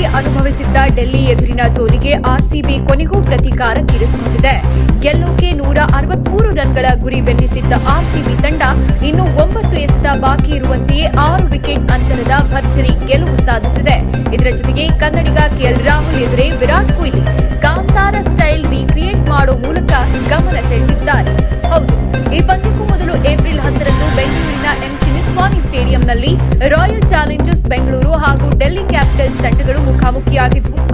ಕೊಹ್ಲಿ ಅನುಭವಿಸಿದ್ದ ಡೆಲ್ಲಿ ಎದುರಿನ ಸೋಲಿಗೆ ಆರ್ಸಿಬಿ ಕೊನೆಗೂ ಪ್ರತೀಕಾರ ತೀರಿಸಿಕೊಂಡಿದೆ. ಗೆಲ್ಲೋಕೆ ನೂರ ಅರವತ್ಮೂರು ರನ್ಗಳ ಗುರಿ ಬೆನ್ನತ್ತಿದ್ದ ಆರ್ಸಿಬಿ ತಂಡ ಇನ್ನು ಒಂಬತ್ತು ಎಸೆತ ಬಾಕಿ ಇರುವಂತೆಯೇ ಆರು ವಿಕೆಟ್ ಅಂತರದ ಭರ್ಜರಿ ಗೆಲುವು ಸಾಧಿಸಿದೆ. ಇದರ ಜೊತೆಗೆ ಕನ್ನಡಿಗ ಕೆಎಲ್ ರಾಹುಲ್ ಎದುರೇ ವಿರಾಟ್ ಕೊಹ್ಲಿ ಕಾಂತಾರ ಸ್ಟೈಲ್ ರೀಕ್ರಿಯೇಟ್ ಮಾಡೋ ಮೂಲಕ ಗಮನ ಸೆಳೆದಿದ್ದಾರೆ. ಹೌದು, ಈ ಪಂದ್ಯಕ್ಕೂ ಮೊದಲು ಏಪ್ರಿಲ್ ಹತ್ತರಂದು ಬೆಂಗಳೂರಿನ ಎಂ ಚಿನ್ನಸ್ವಾಮಿ ಸ್ಟೇಡಿಯಂನಲ್ಲಿ ರಾಯಲ್ ಚಾಲೆಂಜರ್ಸ್ ಬೆಂಗಳೂರು ಹಾಗೂ ಡೆಲ್ಲಿ ಕ್ಯಾಪಿಟಲ್ಸ್ ತಂಡಗಳು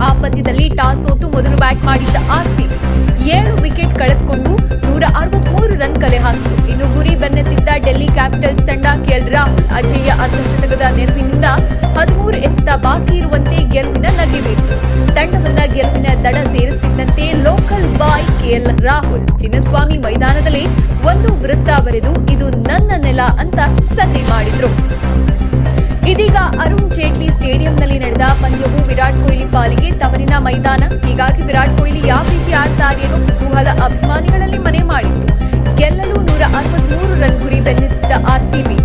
ಆ ಪಂದ್ಯದಲ್ಲಿ ಟಾಸ್ ಸೋತು ಮೊದಲು ಬ್ಯಾಟ್ ಮಾಡಿದ್ದ ಆರ್ಸಿಬಿ ಏಳು ವಿಕೆಟ್ ಕಳೆದುಕೊಂಡು ನೂರ ಅರವತ್ಮೂರು ರನ್ ಕಲೆ ಹಾಕಿತು. ಇನ್ನು ಗುರಿ ಬೆನ್ನತ್ತಿದ್ದ ಡೆಲ್ಲಿ ಕ್ಯಾಪಿಟಲ್ಸ್ ತಂಡ ಕೆಎಲ್ ರಾಹುಲ್ ಅಜಯ್ಯ ಅರ್ಧಶತಕದ ನೆರವಿನಿಂದ ಹದಿಮೂರು ಎಸೆತ ಬಾಕಿ ಇರುವಂತೆ ಗೆಲುವಿನ ನಗೆ ಬೀರಿತು ತಂಡವನ್ನ ಗೆಲುವಿನ ದಡ ಸೇರಿಸುತ್ತಿದ್ದಂತೆ local boy KL Rahul. Chinnaswamy ಮೈದಾನದಲ್ಲಿ ಒಂದು ವೃತ್ತ ಬರೆದು, ಇದು ನನ್ನ ನೆಲ ಅಂತ ಸನ್ನೆ ಮಾಡಿದ್ರು. ಸ್ಟೇಡಿಯಂನಲ್ಲಿ ನಡೆದ ಪಂದ್ಯವು ವಿರಾಟ್ ಕೊಹ್ಲಿ ಪಾಲಿಗೆ ತವರಿನ ಮೈದಾನ. ಹೀಗಾಗಿ ವಿರಾಟ್ ಕೊಹ್ಲಿ ಯಾವ ರೀತಿ ಆಡ್ತಾರೆ ಅನ್ನೋ ಕುತೂಹಲ ಅಭಿಮಾನಿಗಳಲ್ಲಿ ಮನೆ ಮಾಡಿತ್ತು. ಗೆಲ್ಲಲು ನೂರ ಅರವತ್ಮೂರು ರನ್ ಗುರಿ ಬೆನ್ನತ್ತಿದ್ದ ಆರ್ಸಿಬಿ.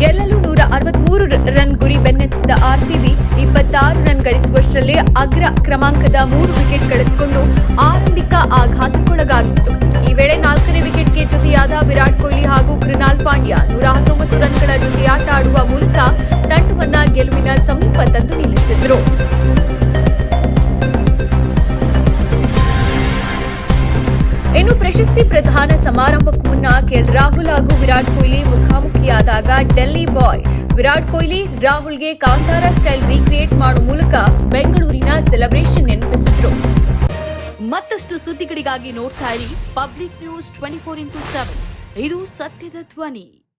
ಗೆಲ್ಲಲು ನೂರ ಅರವತ್ಮೂರು ರನ್ ಗುರಿ ಬೆನ್ನತ್ತಿದ್ದ ಆರ್ಸಿಬಿ ಇಪ್ಪತ್ತಾರು ರನ್ ಗಳಿಸುವಷ್ಟರಲ್ಲೇ ಅಗ್ರ ಕ್ರಮಾಂಕದ ಮೂರು ವಿಕೆಟ್ ಕಳೆದುಕೊಂಡು ಆರಂಭಿಕ ಆಘಾತಕ್ಕೊಳಗಾಗಿತ್ತು. ವಿರಾಟ್ ಕೊಹ್ಲಿ ಹಾಗೂ ಕೃಣಾಲ್ ಪಾಂಡ್ಯ ನೂರ ಹತ್ತೊಂಬತ್ತು ರನ್ಗಳ ಜೊತೆ ಆಟ ಆಡುವ ಮೂಲಕ ತಂಡವನ್ನ ಗೆಲುವಿನ ಸಮೀಪ ತಂದು ನಿಲ್ಲಿಸಿದ್ರು. ಇನ್ನು ಪ್ರಶಸ್ತಿ ಪ್ರಧಾನ ಸಮಾರಂಭಕ್ಕೂ ಮುನ್ನ ಕೆಎಲ್ ರಾಹುಲ್ ಹಾಗೂ ವಿರಾಟ್ ಕೊಹ್ಲಿ ಮುಖಾಮುಖಿಯಾದಾಗ ಡೆಲ್ಲಿ ಬಾಯ್, ವಿರಾಟ್ ಕೊಹ್ಲಿ ರಾಹುಲ್ಗೆ ಕಾಂತಾರ ಸ್ಟೈಲ್ ರೀಕ್ರಿಯೇಟ್ ಮಾಡುವ ಮೂಲಕ ಬೆಂಗಳೂರಿನ ಸೆಲೆಬ್ರೇಷನ್ ನೆನಪಿಸಿದ್ರು. ಮತ್ತಷ್ಟು ಸುದ್ದಿಗಳಿಗಾಗಿ ನೋಡ್ತಾ ಇರಿ Public News twenty four into seven. ಇದು ಸತ್ಯದ ಧ್ವನಿ.